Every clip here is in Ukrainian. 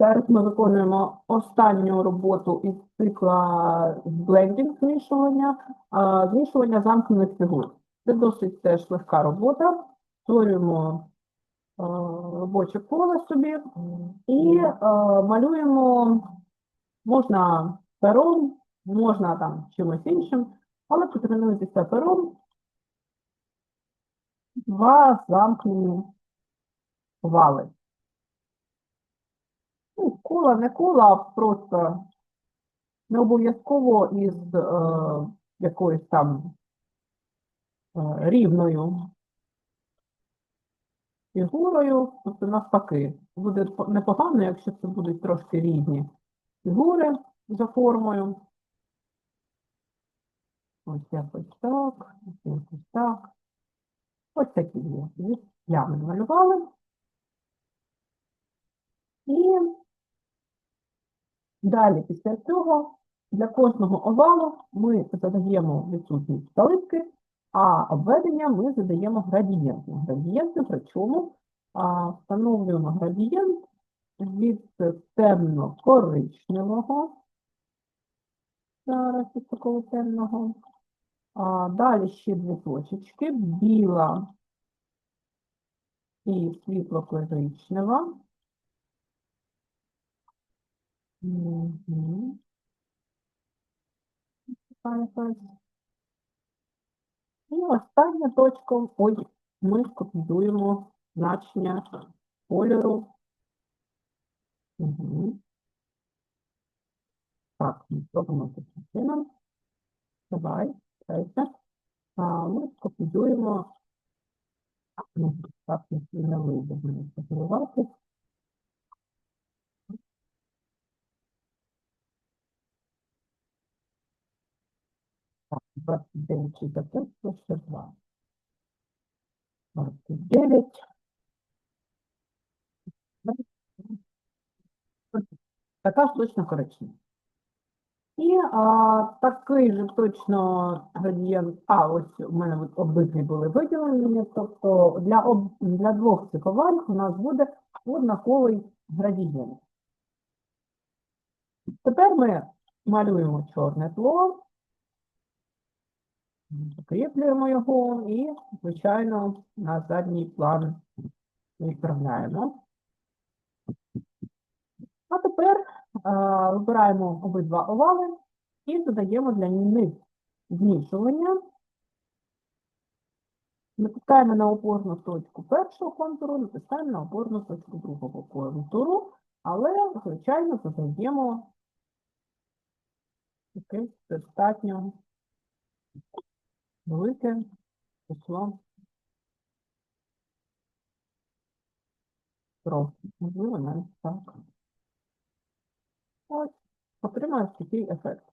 Зараз ми виконуємо останню роботу із цикла блендінг змішування, змішування замкнених фігур. Це досить теж легка робота. Створюємо робоче коло собі і малюємо можна пером, можна там чимось іншим, але потренуйтеся пером. Два замкнені вали. Кола не кола, а просто не обов'язково із е, якоюсь там е, рівною фігурою, тобто навпаки. Буде непогано, якщо це будуть трошки різні фігури за формою. Ось якось так, ось якось так. Ось такі є. Дві плями малювали. І далі після цього для кожного овалу ми задаємо відсутність калибки, а обведення ми задаємо градієнтом. Градієнти, причому встановлюємо градієнт від темно-коричневого. Зараз від такого темного. А, далі ще дві точечки. Біла і світло-коричнева. І остання точка, ой, ми скопіюємо значення кольору. Угу. Так, ми зробимо таким чином. Давай, дайте. А, ми скопіюємо. Так, не вийде мені скопіювати. Так, 29 чи 5, ще 2. 29. Така ж точно коричнева. І а, такий же точно градієнт, а ось у мене обидві були виділені, тобто для, об, для двох цих у нас буде однаковий градієнт. Тепер ми малюємо чорне тло, закріплюємо його і, звичайно, на задній план відправляємо. А тепер а, вибираємо обидва овали і додаємо для них змішування. Натискаємо на опорну точку першого контуру, натискаємо на опорну точку другого контуру, але, звичайно, додаємо якесь достатньо велике число кроків. Можливо, навіть так. Ось, отримаєш такий ефект.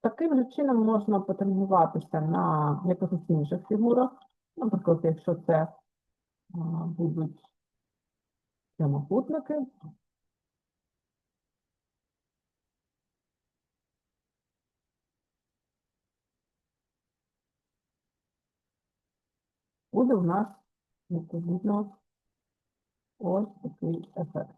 Таким же чином можна потренуватися на якихось інших фігурах. Наприклад, якщо це а, будуть прямокутники. Буде у нас відповідно ось такий ефект.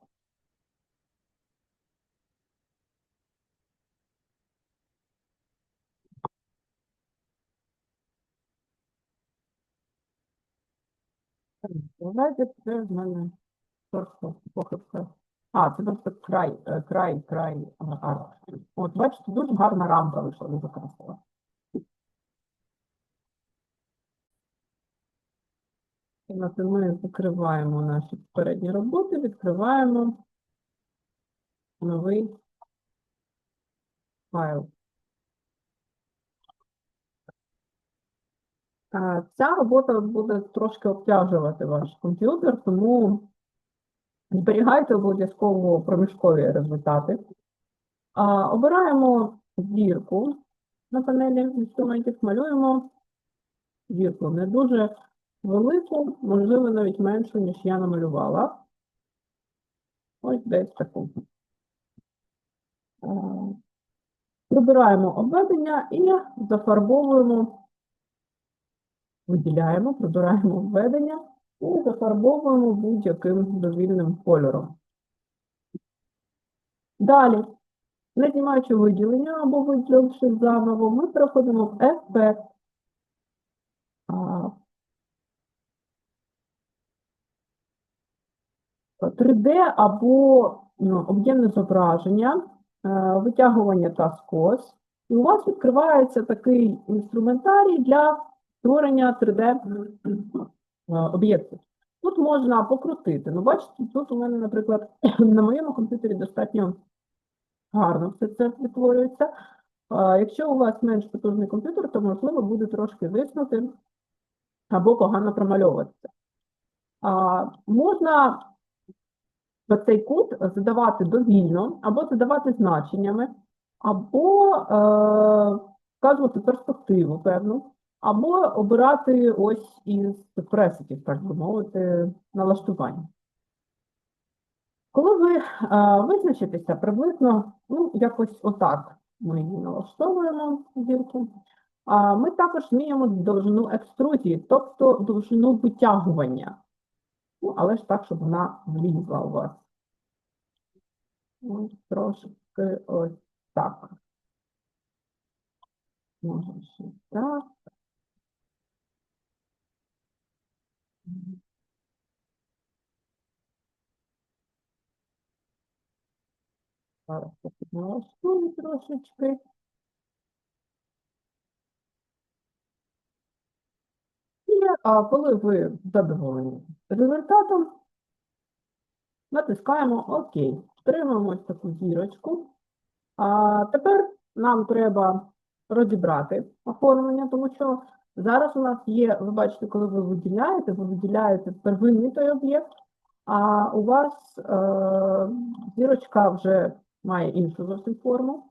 Знаєте, це в мене похибка. А, це просто край, е, край, край а. От, бачите, дуже гарна рамка вийшла дуже красива. І ми закриваємо наші попередні роботи, відкриваємо новий файл. Ця робота буде трошки обтяжувати ваш комп'ютер, тому зберігайте обов'язково проміжкові результати. Обираємо зірку на панелі інструментів, малюємо зірку не дуже велику, можливо, навіть меншу, ніж я намалювала. Ось десь таку. А, Прибираємо обведення і зафарбовуємо виділяємо, прибираємо введення і зафарбовуємо будь-яким довільним кольором. Далі, не знімаючи виділення або виділивши заново, ми переходимо в ефект. А, 3D або ну, об'ємне зображення, е, витягування та скос. І у вас відкривається такий інструментарій для створення 3D-об'єктів. Тут можна покрутити. Ну, бачите, тут у мене, наприклад, на моєму комп'ютері достатньо гарно все це відтворюється. Якщо у вас менш потужний комп'ютер, то можливо буде трошки виснути або погано промальовуватися. Можна цей кут задавати довільно, або задавати значеннями, або е, вказувати перспективу певну, або обирати ось із пресетів, так би мовити, налаштування. Коли ви е, визначитеся приблизно, ну, якось отак ми її налаштовуємо зірку, а ми також змінюємо довжину екструзії, тобто довжину витягування. Ну, але ж так, щоб вона влізла у вас. Ось трошки ось так. Може ще так. Зараз я трошечки. І а, коли ви задоволені результатом, натискаємо ОК. Отримуємо ось таку зірочку. А тепер нам треба розібрати оформлення, тому що зараз у нас є, ви бачите, коли ви виділяєте, ви виділяєте первинний той об'єкт, а у вас е, зірочка вже має іншу зовсім форму.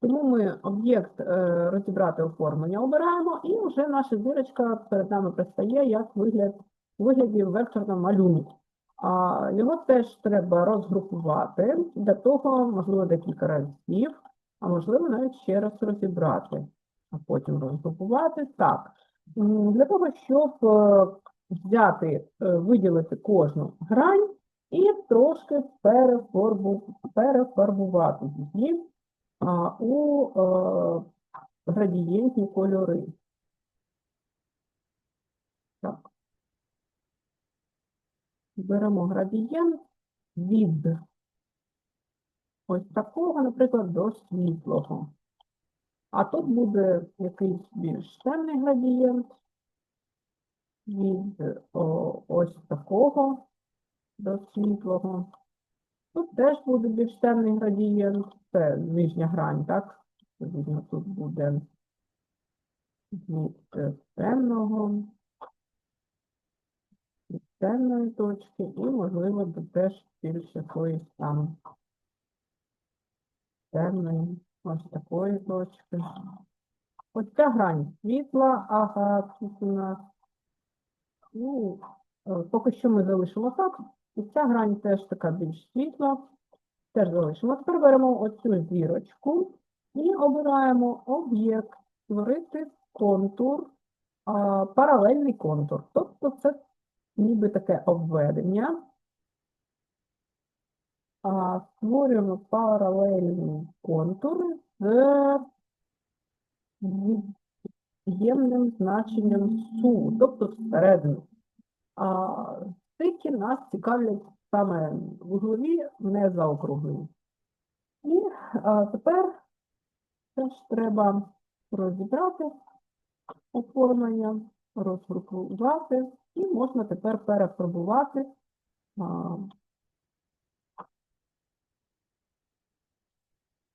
Тому ми об'єкт е, розібрати оформлення обираємо, і вже наша зірочка перед нами пристає як вигляд, у вигляді векторного малюнку. А його теж треба розгрупувати, для того, можливо, декілька разів, а можливо, навіть ще раз розібрати, а потім розгрупувати. Так, для того, щоб е, взяти, е, виділити кожну грань і трошки перефарбу- перефарбувати її у е, градієнтні кольори. Так. Беремо градієнт від ось такого, наприклад, до світлого. А тут буде якийсь більш темний градієнт від о, ось такого до світлого. Тут теж буде більш темний градієнт, це нижня грань, так? Відповідно, тут буде від е, темного темної точки, і, можливо, теж більш якоїсь там темної, ось такої точки. Ось ця грань світла, ага, тут у нас. Ну, поки що ми залишимо так. І ця грань теж така більш світла. Теж залишимо. Тепер беремо оцю зірочку і обираємо об'єкт, створити контур, а, паралельний контур. Тобто це ніби таке обведення. А, створюємо паралельний контур з від'ємним значенням су, тобто всередину. А стики нас цікавлять саме вуглові, не заокруглені. І а, тепер теж треба розібрати оформлення, розгрупувати, і можна тепер перефарбувати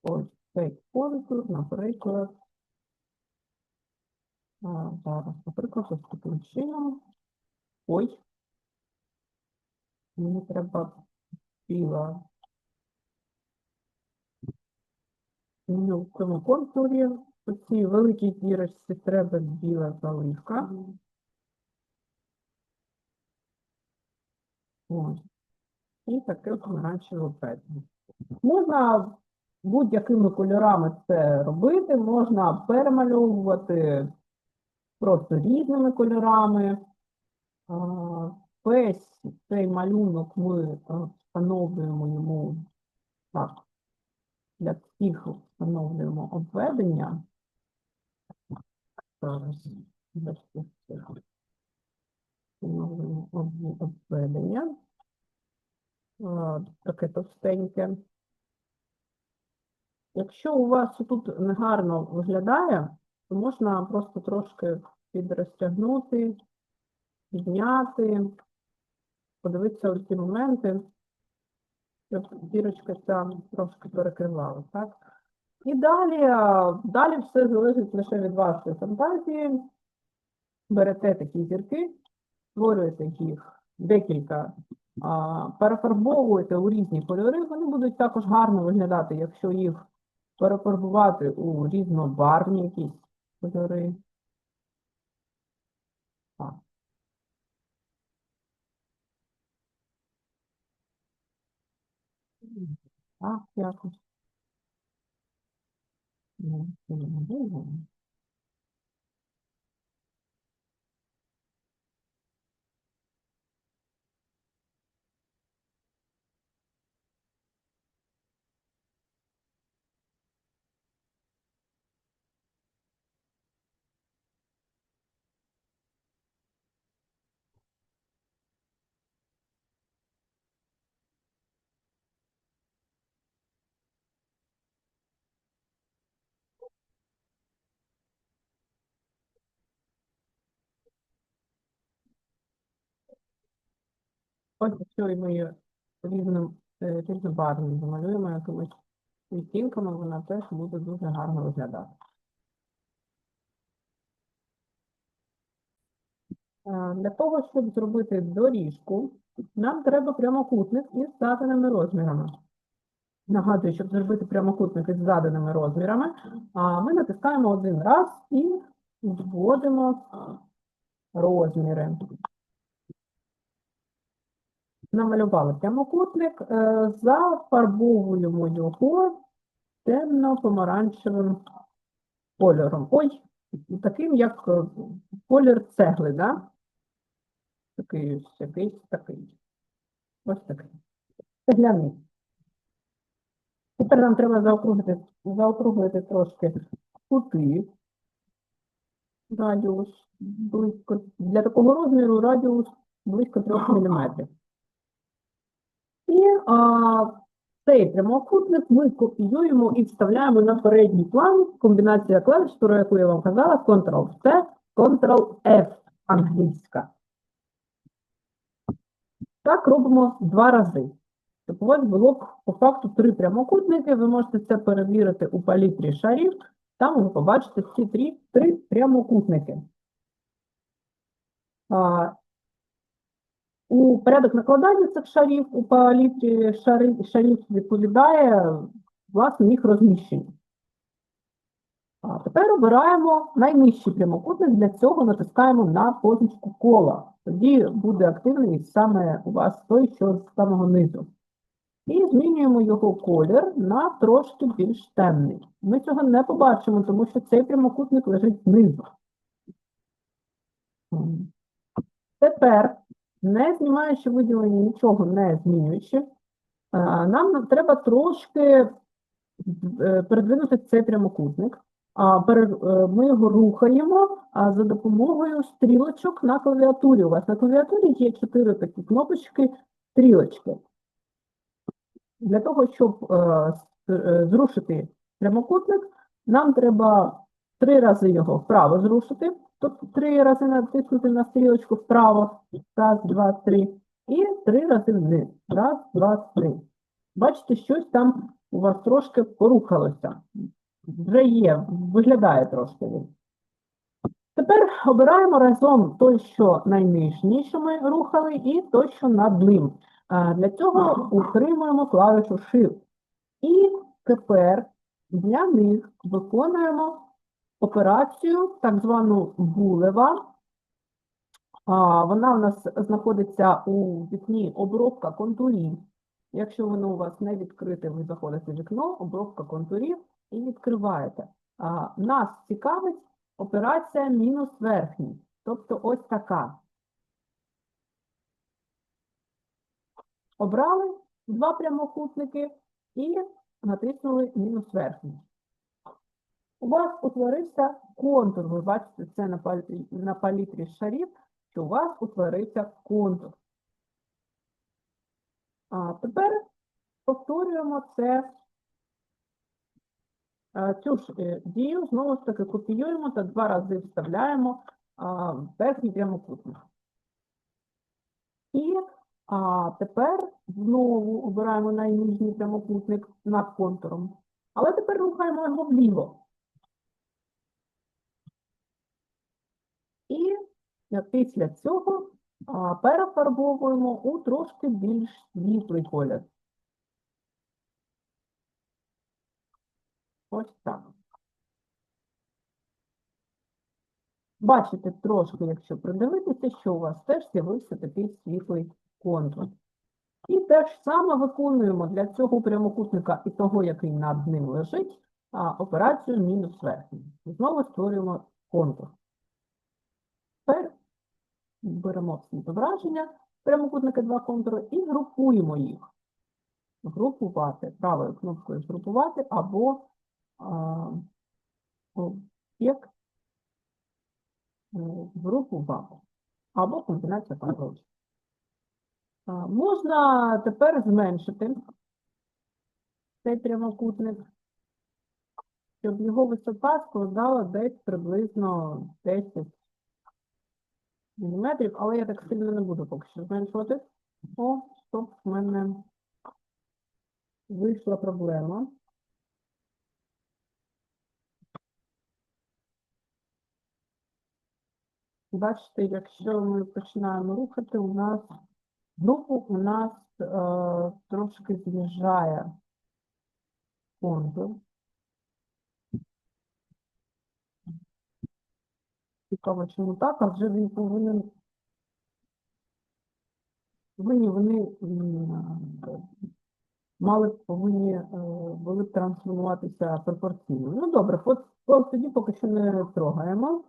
ось цей контур, наприклад. Зараз, наприклад, ось таким чином. Ой. Мені треба біла. В цьому контурі, у цій великій зірочці треба біла заливка. І таке помаранчеве петля. Можна будь-якими кольорами це робити, можна перемальовувати просто різними кольорами. Весь цей малюнок ми е, встановлюємо йому так. Для всіх встановлюємо обведення. Зараз для всіх встановлюємо обведення. Таке товстеньке. Якщо у вас тут негарно виглядає, то можна просто трошки підрозтягнути, підняти, подивитися у ці моменти, щоб дірочка ця трошки перекривала, так? І далі, далі все залежить лише від вашої фантазії. Берете такі зірки, створюєте їх декілька, а, перефарбовуєте у різні кольори, вони будуть також гарно виглядати, якщо їх перефарбувати у різнобарвні якісь кольори. Так. Якось. Ось якщо ми її різним, е, різнобарвним замалюємо якимось відтінками, вона теж буде дуже гарно виглядати. Е, Для того, щоб зробити доріжку, нам треба прямокутник із заданими розмірами. Нагадую, щоб зробити прямокутник із заданими розмірами, ми натискаємо один раз і вводимо розміри. Намалювали прямокутник, е, зафарбовуємо його темно-помаранчевим кольором. Ой, таким, як е, колір цегли, да? Такий ось якийсь такий. Ось такий. Цегляний. Тепер нам треба заокруглити, заокруглити трошки кути. Радіус близько. Для такого розміру радіус близько 3 мм. І а, цей прямокутник ми копіюємо і вставляємо на передній план. Комбінація клавіш, про яку я вам казала, Ctrl-C, Ctrl-F англійська. Так робимо два рази. Тобто у вас було по факту три прямокутники, ви можете це перевірити у палітрі шарів, там ви побачите ці три, три прямокутники. А, у порядок накладання цих шарів у палітрі шари, шарів відповідає власне їх розміщенню. А тепер обираємо найнижчий прямокутник, для цього натискаємо на позначку кола. Тоді буде активний саме у вас той, що з самого низу. І змінюємо його колір на трошки більш темний. Ми цього не побачимо, тому що цей прямокутник лежить знизу. Тепер, не знімаючи виділення, нічого не змінюючи, е, нам треба трошки е, передвинути цей прямокутник. Е, Ми його рухаємо за допомогою стрілочок на клавіатурі. У вас на клавіатурі є чотири такі кнопочки стрілочки. Для того, щоб зрушити прямокутник, нам треба три рази його вправо зрушити, тобто три рази натиснути на стрілочку вправо, раз, два, три, і три рази вниз, раз, два, три. Бачите, щось там у вас трошки порухалося. Вже є, виглядає трошки він. Тепер обираємо разом той, що найнижній, що ми рухали, і той, що над ним. Для цього утримуємо клавішу Shift. І тепер для них виконуємо операцію, так звану булева. Вона у нас знаходиться у вікні обробка контурів. Якщо воно у вас не відкрите, ви заходите в вікно, обробка контурів і відкриваєте. Нас цікавить операція мінус верхній, тобто ось така. Обрали два прямокутники і натиснули мінус верхній. У вас утворився контур. Ви бачите це на, палі- на палітрі шарів, що у вас утворився контур. А тепер повторюємо це, цю ж е, дію, знову ж таки копіюємо та два рази вставляємо в верхній прямокутник. І а, тепер знову обираємо найнижній прямокутник над контуром. Але тепер рухаємо його вліво. І е, після цього перефарбовуємо у трошки більш світлий колір. Ось так. Бачите трошки, якщо придивитися, що у вас теж з'явився такий світлий контур. І те ж саме виконуємо для цього прямокутника і того, який над ним лежить, операцію мінус верхній. Знову створюємо контур. Тепер беремо всі зображення, прямокутники два контури і групуємо їх. Групувати правою кнопкою згрупувати або об'єкт е, групувати, або комбінація паролів. Можна тепер зменшити цей прямокутник, щоб його висота складала десь приблизно 10 міліметрів, але я так сильно не буду поки що зменшувати. О, стоп, в мене вийшла проблема. Бачите, якщо ми починаємо рухати, у нас групу у нас е, трошки з'їжджає контур. Цікаво, чому так, а вже він повинен повинні вони мали повинні е, були б трансформуватися пропорційно. Ну добре, от, от тоді поки що не трогаємо,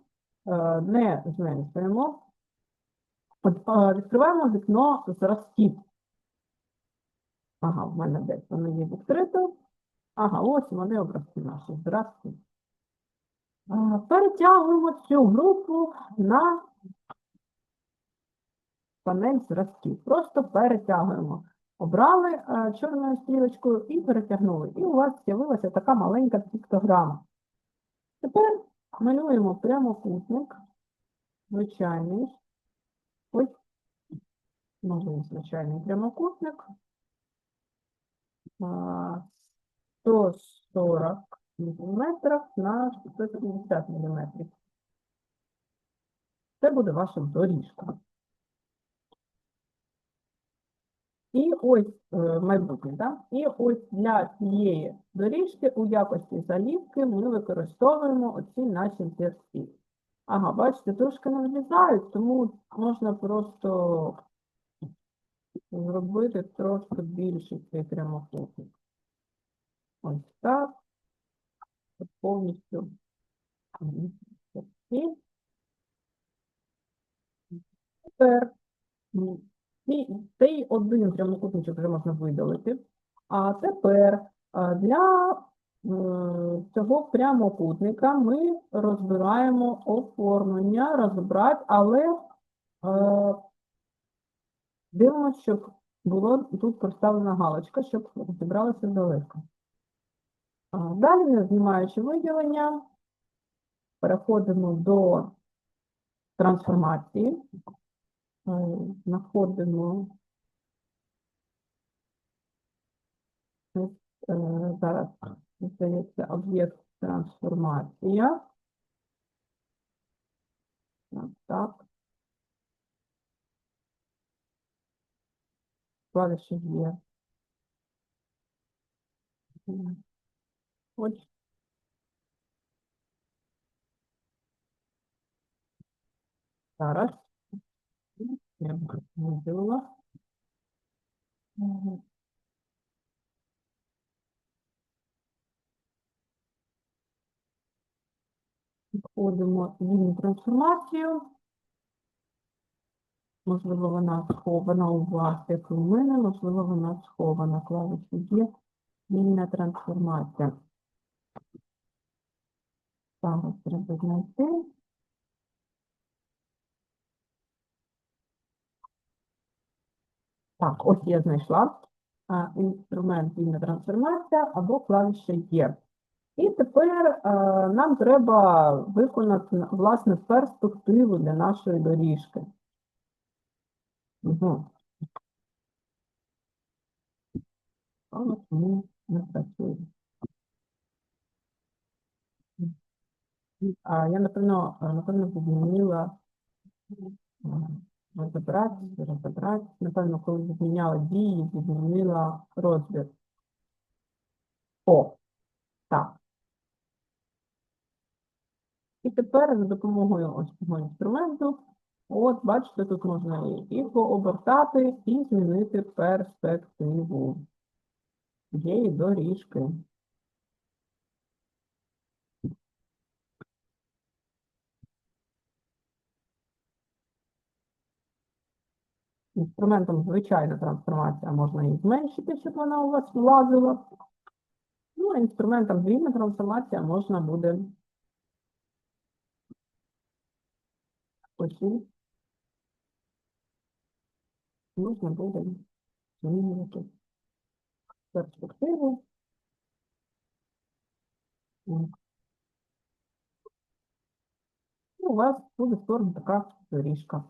е, не зменшуємо. От, е, відкриваємо вікно зразків. Ага, в мене десь воно є відкрито. Ага, ось вони образки наші зразки. Е, Перетягуємо цю групу на панель зразків. Просто перетягуємо. Обрали е, чорною стрілочкою і перетягнули. І у вас з'явилася така маленька піктограма. Тепер малюємо прямокутник, звичайний. Ось новий звичайний прямокутник. 140 мм на 170 мм. Це буде ваша доріжка. І ось е, майбутнє, да? І ось для цієї доріжки у якості залівки ми використовуємо оці наші зв'язки. Ага, бачите, трошки не влізають, тому можна просто зробити трошки більший цей прямокутник. Ось так. Повністю. Тепер цей один прямокутничок вже можна видалити. А тепер для цього прямокутника ми розбираємо оформлення, розбирати, але дивимося, щоб було тут проставлена галочка, щоб розібралося далеко. А, Далі, не знімаючи виділення, переходимо до трансформації. Знаходимо е, зараз здається об'єкт трансформація. Так. Клавіші є. М. Зараз. Я б виділила. Мгм. Входимо в трансформацію. Можливо, вона схована у вас, як у мене, можливо, вона схована. Клавіші є. Вільна трансформація. Зараз треба знайти. Так, ось я знайшла. А, інструмент вільна трансформація або клавіша є. І тепер е, нам треба виконати власне перспективу для нашої доріжки. Угу. Але не працює? А я, напевно, напевно, змінила е, розібрати, розібрати. Напевно, коли зміняла дії, змінила розбір. О, так. І тепер за допомогою ось цього інструменту, от бачите, тут можна і- і пообертати, і змінити перспективу цієї доріжки. Інструментом звичайна трансформація можна її зменшити, щоб вона у вас влазила. Ну, а інструментом змінна трансформація можна буде Оці можна буде змінювати перспективу. У вас буде створена така доріжка.